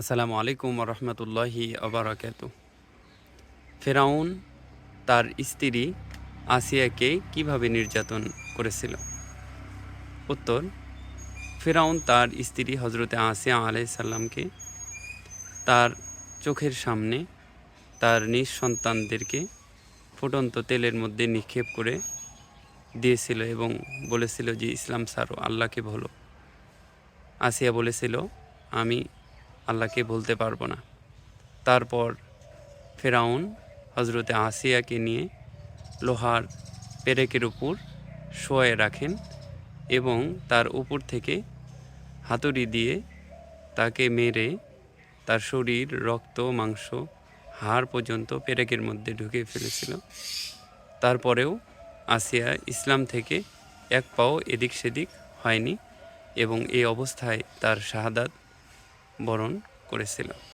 আসসালামু আলাইকুম রহমতুল্লাহি আবরাকাত ফেরাউন তার স্ত্রী আসিয়াকে কীভাবে নির্যাতন করেছিল? উত্তর, ফেরাউন তার স্ত্রী হজরতে আসিয়া আলাইসাল্লামকে তার চোখের সামনে তার নিজ সন্তানদেরকে ফুটন্ত তেলের মধ্যে নিক্ষেপ করে দিয়েছিল এবং বলেছিল যে, ইসলাম সারো আল্লাহকে বলো। আসিয়া বলেছিল, আমি আল্লাহকে বলতে পারব না। তারপর ফেরাউন হজরতে আসিয়াকে নিয়ে লোহার পেরেকের উপর শোয়ে রাখেন এবং তার উপর থেকে হাতুড়ি দিয়ে তাকে মেরে তার শরীর, রক্ত, মাংস, হাড় পর্যন্ত পেরেকের মধ্যে ঢুকে ফেলেছিল। তারপরেও আসিয়া ইসলাম থেকে এক পাও এদিক সেদিক হয়নি এবং এই অবস্থায় তার শাহাদাত বরণ করেছিল